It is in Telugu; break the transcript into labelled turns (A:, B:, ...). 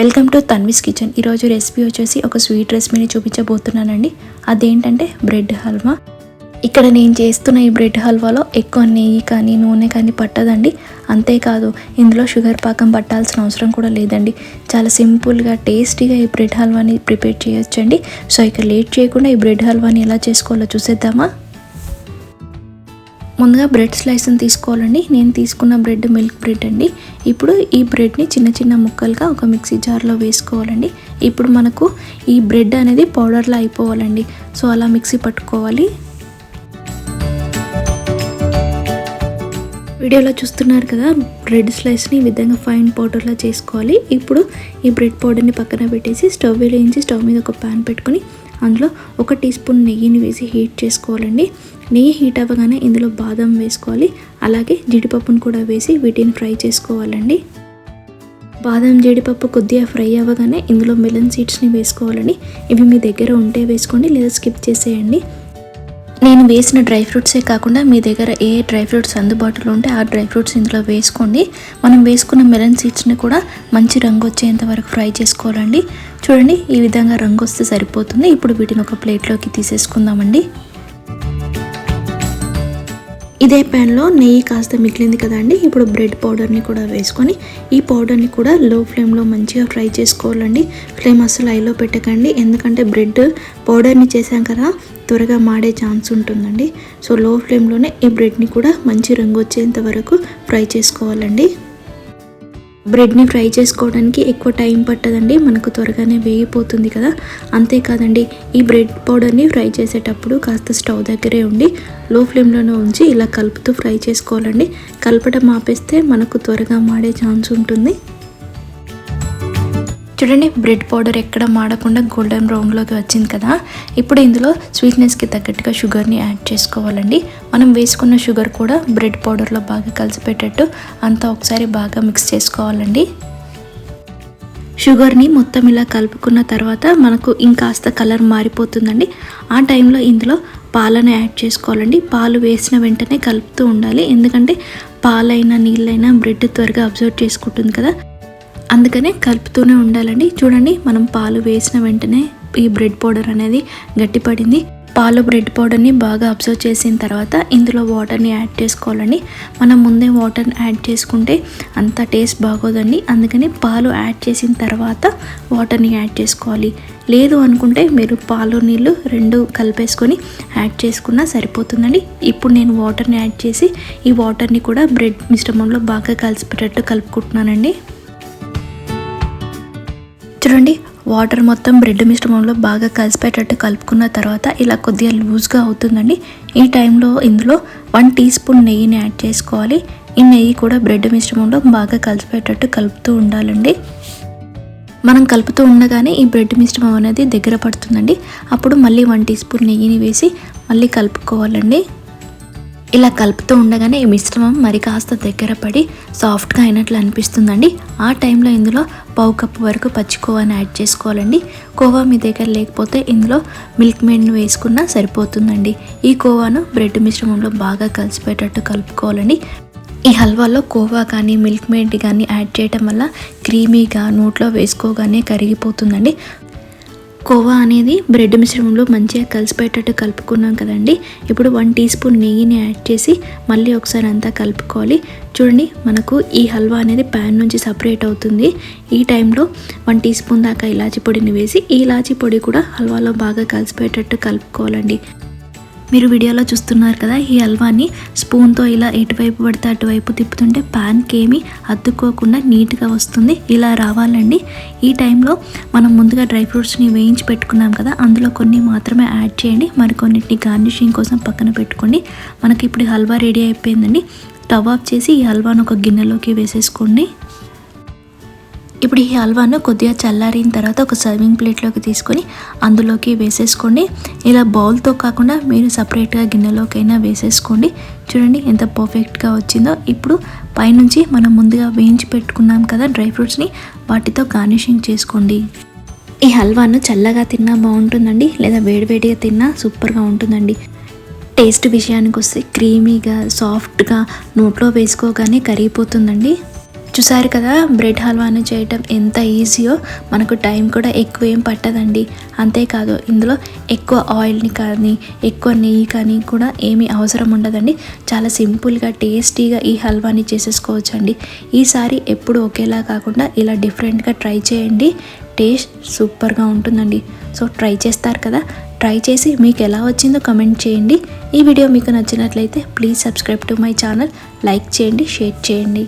A: Welcome to Tanvi's kitchen. ఈరోజు రెసిపీ వచ్చేసి ఒక స్వీట్ రెసిపీని చూపించబోతున్నానండి. అదేంటంటే బ్రెడ్ హల్వా. ఇక్కడ నేను చేస్తున్న ఈ బ్రెడ్ హల్వాలో ఎక్కువ నెయ్యి కానీ నూనె కానీ పట్టదండి. అంతేకాదు ఇందులో షుగర్ పాకం పట్టాల్సిన అవసరం కూడా లేదండి. చాలా సింపుల్గా టేస్టీగా ఈ బ్రెడ్ హల్వాని ప్రిపేర్ చేయొచ్చండి. సో ఇక లేట్ చేయకుండా ఈ బ్రెడ్ హల్వాని ఎలా చేసుకోవాలో చూసేద్దామా? ముందుగా బ్రెడ్ స్లైస్ని తీసుకోవాలండి. నేను తీసుకున్న బ్రెడ్ మిల్క్ బ్రెడ్ అండి. ఇప్పుడు ఈ బ్రెడ్ని చిన్న చిన్న ముక్కలుగా ఒక మిక్సీ జార్లో వేసుకోవాలండి. ఇప్పుడు మనకు ఈ బ్రెడ్ అనేది పౌడర్లా అయిపోవాలండి. సో అలా మిక్సీ పట్టుకోవాలి. వీడియోలో చూస్తున్నారు కదా బ్రెడ్ స్లైస్ని ఈ విధంగా ఫైన్ పౌడర్లా చేసుకోవాలి. ఇప్పుడు ఈ బ్రెడ్ పౌడర్ని పక్కన పెట్టేసి స్టవ్ వేయించి స్టవ్ మీద ఒక ప్యాన్ పెట్టుకొని అందులో ఒక టీ స్పూన్ నెయ్యిని వేసి హీట్ చేసుకోవాలండి. నెయ్యి హీట్ అవ్వగానే ఇందులో బాదం వేసుకోవాలి. అలాగే జీడిపప్పును కూడా వేసి వీటిని ఫ్రై చేసుకోవాలండి. బాదం జీడిపప్పు కొద్దిగా ఫ్రై అవ్వగానే ఇందులో మెలన్ సీడ్స్ని వేసుకోవాలండి. ఇవి మీ దగ్గర ఉంటే వేసుకోండి లేదా స్కిప్ చేసేయండి. నేను వేసిన డ్రై ఫ్రూట్సే కాకుండా మీ దగ్గర ఏ డ్రై ఫ్రూట్స్ అందుబాటులో ఉంటే ఆ డ్రై ఫ్రూట్స్ ఇందులో వేసుకోండి. మనం వేసుకున్న మెలన్ సీడ్స్ని కూడా మంచి రంగు వచ్చేంత వరకు ఫ్రై చేసుకోవాలండి. చూడండి ఈ విధంగా రంగు వస్తే సరిపోతుంది. ఇప్పుడు వీటిని ఒక ప్లేట్లోకి తీసేసుకుందామండి. ఇదే ప్యాన్లో నెయ్యి కాస్త మిగిలింది కదండి ఇప్పుడు బ్రెడ్ పౌడర్ని కూడా వేసుకొని ఈ పౌడర్ని కూడా లో ఫ్లేమ్లో మంచిగా ఫ్రై చేసుకోవాలండి. ఫ్లేమ్ అసలు హైలో పెట్టకండి. ఎందుకంటే బ్రెడ్ పౌడర్ని చేసాం కదా త్వరగా మాడే ఛాన్స్ ఉంటుందండి. సో లో ఫ్లేమ్లోనే ఈ బ్రెడ్ని కూడా మంచి రంగు వచ్చేంత వరకు ఫ్రై చేసుకోవాలండి. బ్రెడ్ని ఫ్రై చేసుకోవడానికి ఎక్కువ టైం పట్టదండి. మనకు త్వరగానే వేగిపోతుంది కదా. అంతేకాదండి ఈ బ్రెడ్ పౌడర్ని ఫ్రై చేసేటప్పుడు కాస్త స్టవ్ దగ్గరే ఉండి లో ఫ్లేమ్లోనే ఉంచి ఇలా కలుపుతూ ఫ్రై చేసుకోవాలండి. కలపడం ఆపేస్తే మనకు త్వరగా మాడే ఛాన్స్ ఉంటుంది. చూడండి బ్రెడ్ పౌడర్ ఎక్కడ మాడకుండా గోల్డెన్ బ్రౌన్లోకి వచ్చింది కదా. ఇప్పుడు ఇందులో స్వీట్నెస్కి తగ్గట్టుగా షుగర్ని యాడ్ చేసుకోవాలండి. మనం వేసుకున్న షుగర్ కూడా బ్రెడ్ పౌడర్లో బాగా కలిసిపెట్టేట్టు అంతా ఒకసారి బాగా మిక్స్ చేసుకోవాలండి. షుగర్ని మొత్తం ఇలా కలుపుకున్న తర్వాత మనకు ఇంకాస్త కలర్ మారిపోతుందండి. ఆ టైంలో ఇందులో పాలను యాడ్ చేసుకోవాలండి. పాలు వేసిన వెంటనే కలుపుతూ ఉండాలి. ఎందుకంటే పాలైనా నీళ్ళైనా బ్రెడ్ త్వరగా అబ్జర్వ్ చేసుకుంటుంది కదా. అందుకనే కలుపుతూనే ఉండాలండి. చూడండి మనం పాలు వేసిన వెంటనే ఈ బ్రెడ్ పౌడర్ అనేది గట్టిపడింది. పాలు బ్రెడ్ పౌడర్ని బాగా అబ్జర్వ్ చేసిన తర్వాత ఇందులో వాటర్ని యాడ్ చేసుకోవాలండి. మనం ముందే వాటర్ని యాడ్ చేసుకుంటే అంత టేస్ట్ బాగోదండి. అందుకని పాలు యాడ్ చేసిన తర్వాత వాటర్ని యాడ్ చేసుకోవాలి. లేదు అనుకుంటే మీరు పాలు నీళ్ళు రెండు కలిపేసుకొని యాడ్ చేసుకున్నా సరిపోతుందండి. ఇప్పుడు నేను వాటర్ని యాడ్ చేసి ఈ వాటర్ని కూడా బ్రెడ్ మిశ్రమంలో బాగా కలిసిపెట్టేట్టు కలుపుకుంటున్నానండి. చూడండి వాటర్ మొత్తం బ్రెడ్ మిశ్రమంలో బాగా కలిసిపోయేటట్టు కలుపుకున్న తర్వాత ఇలా కొద్దిగా లూజ్గా అవుతుందండి. ఈ టైంలో ఇందులో వన్ టీ స్పూన్ నెయ్యిని యాడ్ చేసుకోవాలి. ఈ నెయ్యి కూడా బ్రెడ్ మిశ్రమంలో బాగా కలిసిపోయేటట్టు కలుపుతూ ఉండాలండి. మనం కలుపుతూ ఉండగానే ఈ బ్రెడ్ మిశ్రమం అనేది దగ్గర పడుతుందండి. అప్పుడు మళ్ళీ వన్ టీ స్పూన్ నెయ్యిని వేసి మళ్ళీ కలుపుకోవాలండి. ఇలా కలుపుతూ ఉండగానే ఈ మిశ్రమం మరి కాస్త దగ్గర పడి సాఫ్ట్గా అయినట్లు అనిపిస్తుందండి. ఆ టైంలో ఇందులో పావు కప్పు వరకు పచ్చి కోవాని యాడ్ చేసుకోవాలండి. కోవా మీ దగ్గర లేకపోతే ఇందులో మిల్క్ మేడ్ను వేసుకున్నా సరిపోతుందండి. ఈ కోవాను బ్రెడ్ మిశ్రమంలో బాగా కలిసిపోయేటట్టు కలుపుకోవాలండి. ఈ హల్వాలో కోవా కానీ మిల్క్ మేడ్ కానీ యాడ్ చేయటం వల్ల క్రీమీగా నోట్లో వేసుకోగానే కరిగిపోతుందండి. కోవా అనేది బ్రెడ్ మిశ్రమంలో మంచిగా కలిసిపోయేటట్టు కలుపుకున్నాం కదండి. ఇప్పుడు వన్ టీ స్పూన్ నెయ్యిని యాడ్ చేసి మళ్ళీ ఒకసారి అంతా కలుపుకోవాలి. చూడండి మనకు ఈ హల్వా అనేది ప్యాన్ నుంచి సపరేట్ అవుతుంది. ఈ టైంలో వన్ టీ స్పూన్ దాకా ఇలాచీ పొడిని వేసి ఈ ఇలాచీ పొడి కూడా హల్వాలో బాగా కలిసిపోయేటట్టు కలుపుకోవాలండి. మీరు వీడియోలో చూస్తున్నారు కదా ఈ హల్వాని స్పూన్తో ఇలా ఎటువైపు పడితే అటువైపు తిప్పుతుంటే ప్యాన్కి ఏమీ అద్దుకోకుండా నీట్గా వస్తుంది. ఇలా రావాలండి. ఈ టైంలో మనం ముందుగా డ్రై ఫ్రూట్స్ని వేయించి పెట్టుకున్నాం కదా అందులో కొన్ని మాత్రమే యాడ్ చేయండి. మరికొన్నిటిని గార్నిషింగ్ కోసం పక్కన పెట్టుకోండి. మనకి ఇప్పుడు హల్వా రెడీ అయిపోయిందండి. టవ్ ఆఫ్ చేసి ఈ హల్వాను ఒక గిన్నెలోకి వేసేసుకోండి. ఇప్పుడు ఈ హల్వాను కొద్దిగా చల్లారిన తర్వాత ఒక సర్వింగ్ ప్లేట్లోకి తీసుకొని అందులోకి వేసేసుకోండి. ఇలా బౌల్తో కాకుండా మీరు సపరేట్గా గిన్నెలోకైనా వేసేసుకోండి. చూడండి ఎంత పర్ఫెక్ట్గా వచ్చిందో. ఇప్పుడు పైనుంచి మనం ముందుగా వేయించి పెట్టుకున్నాం కదా డ్రై ఫ్రూట్స్ని వాటితో గార్నిషింగ్ చేసుకోండి. ఈ హల్వాను చల్లగా తిన్నా బాగుంటుందండి లేదా వేడివేడిగా తిన్నా సూపర్గా ఉంటుందండి. టేస్ట్ విషయానికి వస్తే క్రీమీగా సాఫ్ట్గా నోట్లో వేసుకోగానే కరిగిపోతుందండి. చూసారు కదా బ్రెడ్ హల్వాని చేయటం ఎంత ఈజీయో మనకు టైం కూడా ఎక్కువ ఏం పట్టదండి. అంతేకాదు ఇందులో ఎక్కువ ఆయిల్ని కానీ ఎక్కువ నెయ్యి కానీ కూడా ఏమీ అవసరం ఉండదండి. చాలా సింపుల్గా టేస్టీగా ఈ హల్వాని చేసేసుకోవచ్చు అండి ఈసారి ఎప్పుడు ఒకేలా కాకుండా ఇలా డిఫరెంట్గా ట్రై చేయండి. టేస్ట్ సూపర్గా ఉంటుందండి. సో ట్రై చేస్తారు కదా ట్రై చేసి మీకు ఎలా వచ్చిందో కమెంట్ చేయండి. ఈ వీడియో మీకు నచ్చినట్లయితే please subscribe to my channel like చేయండి షేర్ చేయండి.